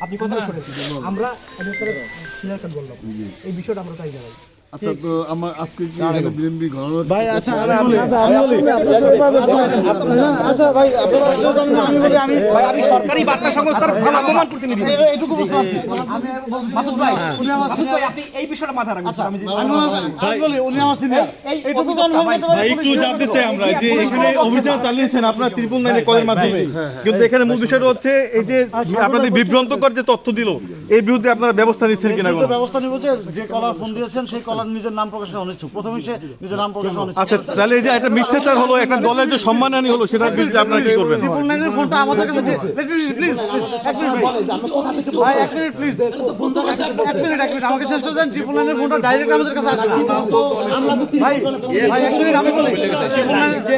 আপনি কথা শুনেছি আমরা বললাম এই বিষয়টা আমরা তাই জানাই। আচ্ছা তো আমার আজকে কি ঘটনা ভাই আচ্ছা আমি বলি আমি বলি আচ্ছা ভাই আপনারা আমি বলি আমি ভাই আমি সরকারি বার্তা সংস্থার ভ্রাম্যমান প্রতিনিধি। এইটুকু বুঝতে পারছি। মাসুদ ভাই মাসুদ ভাই আপনি এই বিষয়টা মাথায় রাখবেন। আমি যে- আমি আমি বলি উনি আমার সিনিয়র এইটুকু অভিযোগটা কনফার্ম ভাই, করতে পারি একটু জানতে চাই আমরা যে এখানে অভিযান চালিয়েছেন আপনারা ত্রিপুল নাইনে কলের মাধ্যমে। কিন্তু এখানে মূল বিষয়টা হচ্ছে এই যে আপনাদের বিভ্রান্তকর যে তথ্য দিল এই বিরুদ্ধে আপনারা ব্যবস্থা নিচ্ছেন কিনা? ব্যবস্থা নিব যে যে কলার ফোন দিয়েছেন সেই কলার নিজের নাম প্রকাশে অনিচ্ছুক। প্রথমে সে নিজের নাম প্রকাশে অনিচ্ছুক। আচ্ছা তাহলে এই যে একটা মিথ্যাচার হলো একটা দলের যে সম্মানহানি হলো সেটার বিরুদ্ধে আপনারা কি করবেন? ট্রিপল নাইনের ফোনটা আমাদের কাছে প্লিজ এক মিনিট ভাই এক মিনিট প্লিজ এক মিনিট এক মিনিট আমাকে শেষ করে দেন। ট্রিপল নাইনের ফোনটা ডাইরেক্ট আমাদের কাছে আসবে। ভাই ভাই এক মিনিট আমি বলি। ট্রিপল নাইনের যে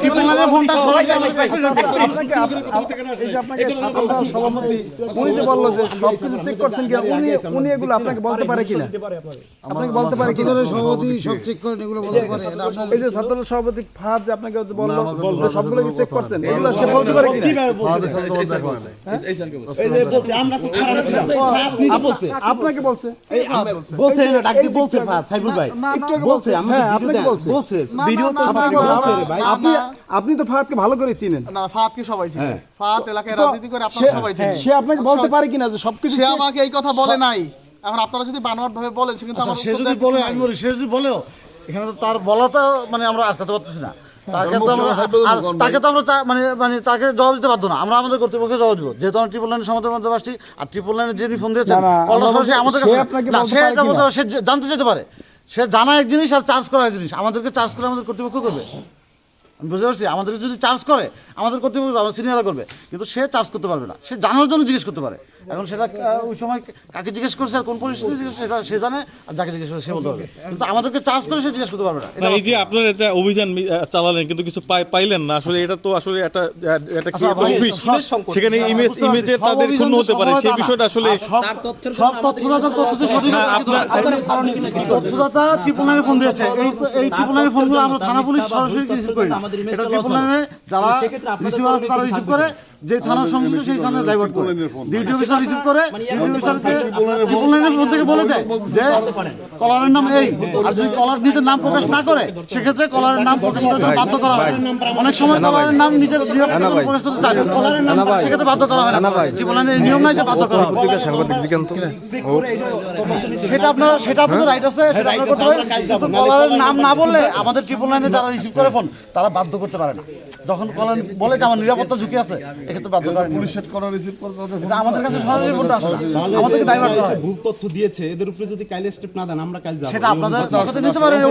ট্রিপল নাইনের ফোনটা সরাসরি আমাদের কাছে আপনাকে এই যে আপনাকে সভাপতি উনি যে বলল যে সবকিছু চেক করছেন কিনা উনি উনি এগুলো আপনাকে বলতে পারে কিনা? আপনাকে। বলতে পারে কিনা? সভাপতি সব চেক করেন এগুলো বলতে পারে এই যে ছাত্রদল সভাপতি ফাহাদ যে আপনাকে বলল যে সবগুলো কি চেক করছেন এগুলো সে বলতে পারে কিনা? আমাদের সাথে কোনো দেখা হয় না। আপ- আপনাকে বলছে বলছে। না ডাক বলছে। ফাজ সাইবুল ভাই। একটু বলছে হ্যাঁ আপনাকে বলছে। বলছে। ভিডিও তো আপনাকে বলছে। আপনি আপনি তো ফাহাদকে ভালো করে চিনেন। না ফাহাদকে সবাই চিনে। ফাহাদ এলাকায় রাজনীতি করে সে- আপনারা সবাই চিনেন। সে আপনাকে বলতে পারে কিনা যে সবকিছু সে আমাকে এই কথা বলে নাই এখন আপনারা যদি বানোয়াট ভাবে বলেন সে কিন্তু আচ্ছা, সে যদি বলে আমি। বলি সে যদি বলেও এখানে তো তার বলাটা মানে আমরা আটকাতে পারতেছি না। তাকে তো আমরা তাকে তো আমরা মানে মানে তাকে জবাব দিতে বাধ্য না। আমরা আমাদের কর্তৃপক্ষে জবাব দিব। যেহেতু আমরা ট্রিপল লাইনের সমাধান মধ্যে আসছি আর ট্রিপল লাইনের যিনি ফোন দিয়েছেন কলটা সরাসরি আমাদের সে কাছে না সে এটা বলতে সে জানতে যেতে পারে। সে জানা এক জিনিস আর চার্জ করা এক জিনিস। আমাদেরকে চার্জ করে আমাদের কর্তৃপক্ষ করবে। আমি বুঝতে পারছি? আমাদেরকে যদি চার্জ করে আমাদের কর্তৃপক্ষ সিনিয়ররা করবে। কিন্তু সে চার্জ করতে পারবে না। সে জানার জন্য জিজ্ঞেস করতে পারে। এখন সেটা ওই সময় কাকে জিজ্ঞেস করছে আর কোন পরিস্থিতি জিজ্ঞেস করছে, সেটা সে জানে আর যাকে জিজ্ঞেস করছে সে বলতে পারবে। কিন্তু আমাদেরকে চার্জ করে সে জিজ্ঞেস করতে পারবে না। এই যে আপনার এটা অভিযান চালালেন কিন্তু কিছু পাই- পাইলেন না। আসলে এটা তো আসলে একটা একটা কি আচ্ছা, একটা অফিস সেখানে ইমেজ ইমেজে তাদের ক্ষুণ্ণ হতে পারে। সেই। বিষয়টা আসলে সব সব তথ্যদাতার তথ্য যে সঠিক হবে কিন্তু তথ্যদাতা ট্রিপল ফোন দিয়েছে। এই এই ট্রিপল ফোনগুলো আমরা থানা পুলিশ সরাসরি রিসিভ করি না এটা ট্রিপল যারা রিসিভার আছে তারা রিসিভ করে। যে থানার সংশ্লিষ্ট সেই থানায় ডাইভার্ট করে। ডিউটি অফিসার রিসিভ করে। ডিউটি অফিসারকে ট্রিপল নাইনের ফোন থেকে বলে দেয় যে কলারের নাম এই। আর যদি কলার নিজের নাম প্রকাশ না করে সেক্ষেত্রে কলারের নাম প্রকাশ করতে বাধ্য করা হয়। অনেক সময় কলারের নাম নিজের প্রকাশ করতে চায় কলারের নাম সেক্ষেত্রে বাধ্য করা হয় না। ট্রিপল নাইনের নিয়ম নাই যে বাধ্য করা হবে সেটা আপনার সেটা আপনাদের রাইট আছে সেটা আপনারা করতে পারেন কিন্তু কলারের নাম না বললে আমাদের ট্রিপল লাইনে যারা রিসিভ করে ফোন তারা বাধ্য করতে পারে না। যখন কলার বলে যে আমার নিরাপত্তা ঝুঁকি আছে এক্ষেত্রে বাধ্য করে পুলিশ সেট করা রিসিভ করে আমাদের কাছে সরাসরি ফোনটা আসে আমাদেরকে ডাইভার্ট ভুল তথ্য দিয়েছে এদের উপরে যদি কাইলে স্টেপ না দেন আমরা কাল যাব। সেটা আপনাদের নিতে পারেন